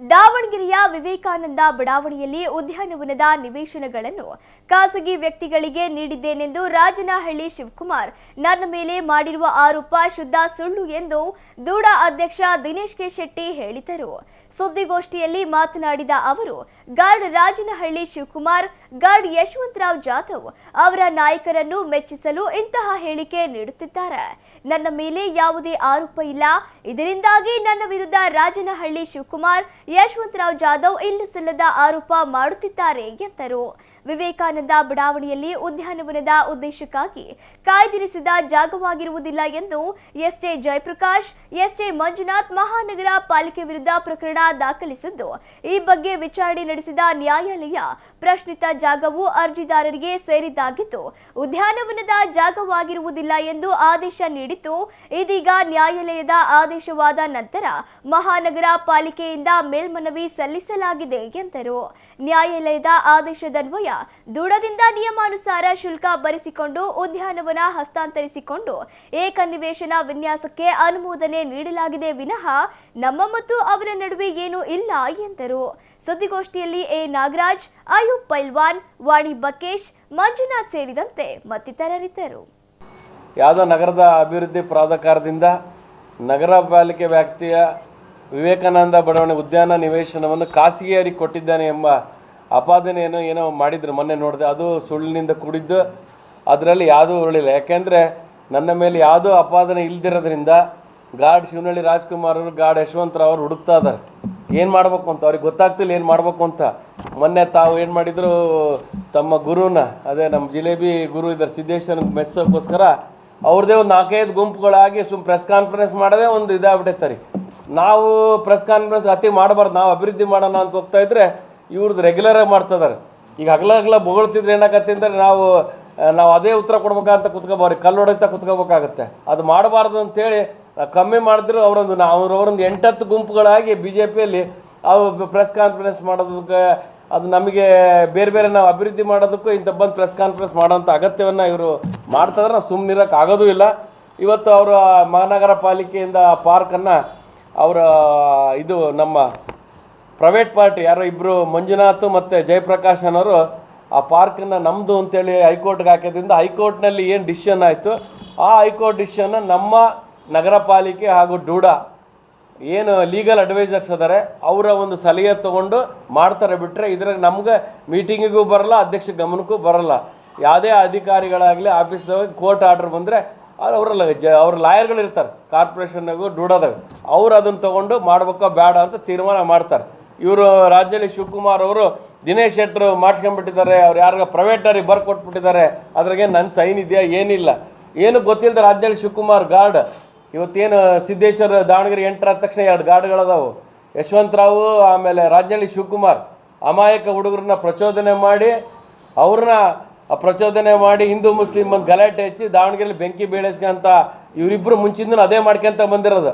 ದಾವಣಗೆರೆಯ ವಿವೇಕಾನಂದ ಬಡಾವಣೆಯಲ್ಲಿ ಉದ್ಯಾನವನದ ನಿವೇಶನಗಳನ್ನು ಖಾಸಗಿ ವ್ಯಕ್ತಿಗಳಿಗೆ ನೀಡಿದ್ದೇನೆಂದು ರಾಜನಹಳ್ಳಿ ಶಿವಕುಮಾರ್ ನನ್ನ ಮೇಲೆ ಮಾಡಿರುವ ಆರೋಪ ಶುದ್ಧ ಸುಳ್ಳು ಎಂದು ದೂಡ ಅಧ್ಯಕ್ಷ ದಿನೇಶ್ ಕೆ ಶೆಟ್ಟಿ ಹೇಳಿದರು. ಸುದ್ದಿಗೋಷ್ಠಿಯಲ್ಲಿ ಮಾತನಾಡಿದ ಅವರು, ಗಾರ್ಡ್ ರಾಜನಹಳ್ಳಿ ಶಿವಕುಮಾರ್, ಗಾರ್ಡ್ ಯಶವಂತರಾವ್ ಜಾಧವ್ ಅವರ ನಾಯಕರನ್ನು ಮೆಚ್ಚಿಸಲು ಇಂತಹ ಹೇಳಿಕೆ ನೀಡುತ್ತಿದ್ದಾರೆ. ನನ್ನ ಮೇಲೆ ಯಾವುದೇ ಆರೋಪ ಇಲ್ಲ. ಇದರಿಂದಾಗಿ ನನ್ನ ವಿರುದ್ಧ ರಾಜನಹಳ್ಳಿ ಶಿವಕುಮಾರ್ ಯಶವಂತರಾವ್ ಜಾಧವ್ ಇಲ್ಲಸಲ್ಲದ ಆರೋಪ ಮಾಡುತ್ತಿದ್ದಾರೆ ಎಂದರು. ವಿವೇಕಾನಂದ ಬಡಾವಣೆಯಲ್ಲಿ ಉದ್ಯಾನವನದ ಉದ್ದೇಶಕ್ಕಾಗಿ ಕಾಯ್ದಿರಿಸಿದ ಜಾಗವಾಗಿರುವುದಿಲ್ಲ ಎಂದು ಎಸ್ಜೆ ಜಯಪ್ರಕಾಶ್, ಎಸ್ಜೆ ಮಂಜುನಾಥ್ ಮಹಾನಗರ ಪಾಲಿಕೆ ವಿರುದ್ಧ ಪ್ರಕರಣ ದಾಖಲಿಸಿದ್ದು, ಈ ಬಗ್ಗೆ ವಿಚಾರಣೆ ನಡೆಸಿದ ನ್ಯಾಯಾಲಯ ಪ್ರಶ್ನಿತ ಜಾಗವು ಅರ್ಜಿದಾರರಿಗೆ ಸೇರಿದ್ದಾಗಿದ್ದು, ಉದ್ಯಾನವನದ ಜಾಗವಾಗಿರುವುದಿಲ್ಲ ಎಂದು ಆದೇಶ ನೀಡಿತ್ತು ಇದೀಗ ನ್ಯಾಯಾಲಯದ ಆದೇಶವಾದ ನಂತರ ಮಹಾನಗರ ಪಾಲಿಕೆಯಿಂದ ಮೇಲ್ಮನವಿ ಸಲ್ಲಿಸಲಾಗಿದೆ ಎಂದರು. ನ್ಯಾಯಾಲಯದ ಆದೇಶದನ್ವಯ ದೃಢದಿಂದ ನಿಯಮಾನುಸಾರ ಶುಲ್ಕ ಭರಿಸಿಕೊಂಡು ಉದ್ಯಾನವನ ಹಸ್ತಾಂತರಿಸಿಕೊಂಡು ಏಕನಿವೇಶನ ವಿನ್ಯಾಸಕ್ಕೆ ಅನುಮೋದನೆ ನೀಡಲಾಗಿದೆ ವಿನಃ ನಮ್ಮ ಮತ್ತು ಅವರ ನಡುವೆ ಏನೂ ಇಲ್ಲ ಎಂದರು. ಸುದ್ದಿಗೋಷ್ಠಿಯಲ್ಲಿ ಎ. ನಾಗರಾಜ್ ಅಯೂಬ್ ಪೈಲ್ವಾನ್, ವಾಣಿ ಬಕೇಶ್, ಮಂಜುನಾಥ್ ಸೇರಿದಂತೆ ಮತ್ತಿತರರಿದ್ದರು. ಯಾವುದೋ ನಗರದ ಅಭಿವೃದ್ಧಿ ಪ್ರಾಧಿಕಾರದಿಂದ ನಗರ ಪಾಲಿಕೆ ವ್ಯಾಪ್ತಿಯ ವಿವೇಕಾನಂದ ಬಡಾವಣೆ ಉದ್ಯಾನ ನಿವೇಶನವನ್ನು ಖಾಸಗಿಯಾರಿಗೆ ಕೊಟ್ಟಿದ್ದಾನೆ ಎಂಬ ಅಪಾದನೆಯನ್ನು ಏನೋ ಮಾಡಿದ್ರು ಮೊನ್ನೆ ನೋಡಿದೆ. ಅದು ಸುಳ್ಳಿನಿಂದ ಕೂಡಿದ್ದು. ಅದರಲ್ಲಿ ಯಾವುದೂ ಉರಳಿಲ್ಲ. ಯಾಕೆಂದರೆ ನನ್ನ ಮೇಲೆ ಯಾವುದೂ ಅಪಾದನೆ ಇಲ್ದಿರೋದ್ರಿಂದ ಗಾರ್ಡ್ ಶಿವನಹಳ್ಳಿ ರಾಜ್ಕುಮಾರ್ ಅವರು ಗಾರ್ಡ್ ಯಶವಂತರಾವ್ ಅವರು ಹುಡುಕ್ತಾ ಇದ್ದಾರೆ. ಏನು ಮಾಡಬೇಕು ಅಂತ? ಅವ್ರಿಗೆ ಗೊತ್ತಾಗ್ತಿಲ್ಲ ಏನು ಮಾಡಬೇಕು ಅಂತ. ಮೊನ್ನೆ ತಾವು ಏನು ಮಾಡಿದರು? ತಮ್ಮ ಗುರುನ, ಅದೇ ನಮ್ಮ ಜಿಲೇಬಿ ಗುರು ಇದ್ದಾರೆ ಸಿದ್ದೇಶ್ವರ ಮೆಸ್ಸೋಕ್ಕೋಸ್ಕರ ಅವ್ರದ್ದೇ ಒಂದು ನಾಲ್ಕೈದು ಗುಂಪುಗಳಾಗಿ ಸುಮ್ಮ ಪ್ರೆಸ್ ಕಾನ್ಫರೆನ್ಸ್ ಮಾಡೋದೇ ಒಂದು ಇದಾಗ್ಬಿಟ್ಟೈತೆ ರೀ. ನಾವು ಪ್ರೆಸ್ ಕಾನ್ಫರೆನ್ಸ್ ಅತಿ ಮಾಡಬಾರ್ದು, ನಾವು ಅಭಿವೃದ್ಧಿ ಮಾಡೋಣ ಅಂತ ಹೋಗ್ತಾ ಇದ್ರೆ ಇವ್ರದ್ದು ರೆಗ್ಯುಲರಾಗಿ ಮಾಡ್ತಿದ್ದಾರೆ ಈಗ ಹಗಲ ಹಗಲ ಬೊಗಳ್ತಿದ್ರೆ ಅಂದರೆ ನಾವು ನಾವು ಅದೇ ಉತ್ತರ ಕೊಡ್ಬೇಕಂತ ಕುತ್ಕೋಬಾರಿ ಕಲ್ಲು ಹೊಡೆಯುತ್ತಾ ಕುತ್ಕೋಬೇಕಾಗತ್ತೆ. ಅದು ಮಾಡಬಾರ್ದು ಅಂತೇಳಿ ಕಮ್ಮಿ ಮಾಡಿದ್ರು ಅವರೊಂದು, ನಾವು ಅವರೊಂದು ಎಂಟತ್ತು ಗುಂಪುಗಳಾಗಿ ಬಿ ಜೆ ಪಿಯಲ್ಲಿ ಅವು ಪ್ರೆಸ್ ಕಾನ್ಫರೆನ್ಸ್ ಮಾಡೋದಕ್ಕೆ, ಅದು ನಮಗೆ ಬೇರೆ ಬೇರೆ ನಾವು ಅಭಿವೃದ್ಧಿ ಮಾಡೋದಕ್ಕೂ ಇಂಥ ಬಂದು ಪ್ರೆಸ್ ಕಾನ್ಫರೆನ್ಸ್ ಮಾಡೋಂಥ ಅಗತ್ಯವನ್ನು ಇವರು ಮಾಡ್ತಾಯಿದ್ರೆ ನಾವು ಸುಮ್ಮನಿರೋಕ್ಕಾಗೋದೂ ಇಲ್ಲ. ಇವತ್ತು ಅವರು ಮಹಾನಗರ ಪಾಲಿಕೆಯಿಂದ ಪಾರ್ಕನ್ನು ಅವರ, ಇದು ನಮ್ಮ ಪ್ರೈವೇಟ್ ಪಾರ್ಟಿ, ಯಾರೋ ಇಬ್ಬರು ಮಂಜುನಾಥ್ ಮತ್ತು ಜಯಪ್ರಕಾಶ್ ಅನ್ನೋರು ಆ ಪಾರ್ಕನ್ನು ನಮ್ಮದು ಅಂತೇಳಿ ಹೈಕೋರ್ಟ್ಗೆ ಹಾಕಿದ್ರಿಂದ ಹೈಕೋರ್ಟ್ನಲ್ಲಿ ಏನು ಡಿಸಿಷನ್ ಆಯಿತು? ಆ ಹೈಕೋರ್ಟ್ ಡಿಸಿಷನ್ನ ನಮ್ಮ ನಗರ ಪಾಲಿಕೆ ಹಾಗೂ ಡೂಡಾ ಏನು ಲೀಗಲ್ ಅಡ್ವೈಸರ್ಸ್ ಅದಾರೆ ಅವರ ಒಂದು ಸಲಹೆ ತೊಗೊಂಡು ಮಾಡ್ತಾರೆ ಬಿಟ್ಟರೆ ಇದ್ರಾಗ ನಮ್ಗೆ ಮೀಟಿಂಗಿಗೂ ಬರಲ್ಲ, ಅಧ್ಯಕ್ಷ ಗಮನಕ್ಕೂ ಬರಲ್ಲ. ಯಾವುದೇ ಅಧಿಕಾರಿಗಳಾಗಲಿ ಆಫೀಸ್ದಾಗ ಕೋರ್ಟ್ ಆರ್ಡ್ರ್ ಬಂದರೆ ಅವರಲ್ಲ ಜ ಅವ್ರ ಲಾಯರ್ಗಳು ಇರ್ತಾರೆ. ಕಾರ್ಪೊರೇಷನ್ನಾಗೂ ಡೂಡೋದಾಗ. ಅವ್ರು ಅದನ್ನು ತೊಗೊಂಡು ಮಾಡ್ಬೇಕೋ ಬೇಡ ಅಂತ ತೀರ್ಮಾನ ಮಾಡ್ತಾರೆ. ಇವರು ರಾಜ್ಯದಲ್ಲಿ ಶಿವಕುಮಾರ್ ಅವರು ದಿನೇಶ್ ಶೆಟ್ಟರು ಮಾಡಿಸ್ಕೊಂಡ್ಬಿಟ್ಟಿದ್ದಾರೆ, ಅವ್ರು ಯಾರಿಗ ಪ್ರೈವೇಟರಿಗೆ ಬರ್ ಕೊಟ್ಬಿಟ್ಟಿದ್ದಾರೆ. ಅದ್ರಾಗೆ ನನ್ನ ಸೈನ್ ಇದೆಯಾ ಏನಿಲ್ಲ. ಏನು ಗೊತ್ತಿಲ್ಲದ ರಾಜ್ಯದಲ್ಲಿ ಶಿವಕುಮಾರ್ ಗಾರ್ಡ್. ಇವತ್ತೇನು ಸಿದ್ದೇಶ್ವರ, ದಾವಣಗೆರೆ ಎಂಟರಾದ ತಕ್ಷಣ ಎರಡು ಗಾರ್ಡ್ಗಳದಾವು ಯಶವಂತರಾವು, ಆಮೇಲೆ ರಾಜ್ಯದಲ್ಲಿ ಶಿವಕುಮಾರ್. ಅಮಾಯಕ ಹುಡುಗರನ್ನ ಪ್ರಚೋದನೆ ಮಾಡಿ ಅವ್ರನ್ನ ಪ್ರಚೋದನೆ ಮಾಡಿ ಹಿಂದೂ ಮುಸ್ಲಿಂ ಒಂದು ಗಲಾಟೆ ಹಚ್ಚಿ ದಾವಣಗೆರೆಲಿ ಬೆಂಕಿ ಬೀಳಿಸ್ಕೊಂತ ಇವರಿಬ್ಬರು ಮುಂಚಿಂದನೂ ಅದೇ ಮಾಡ್ಕೊಂತ ಬಂದಿರೋದು.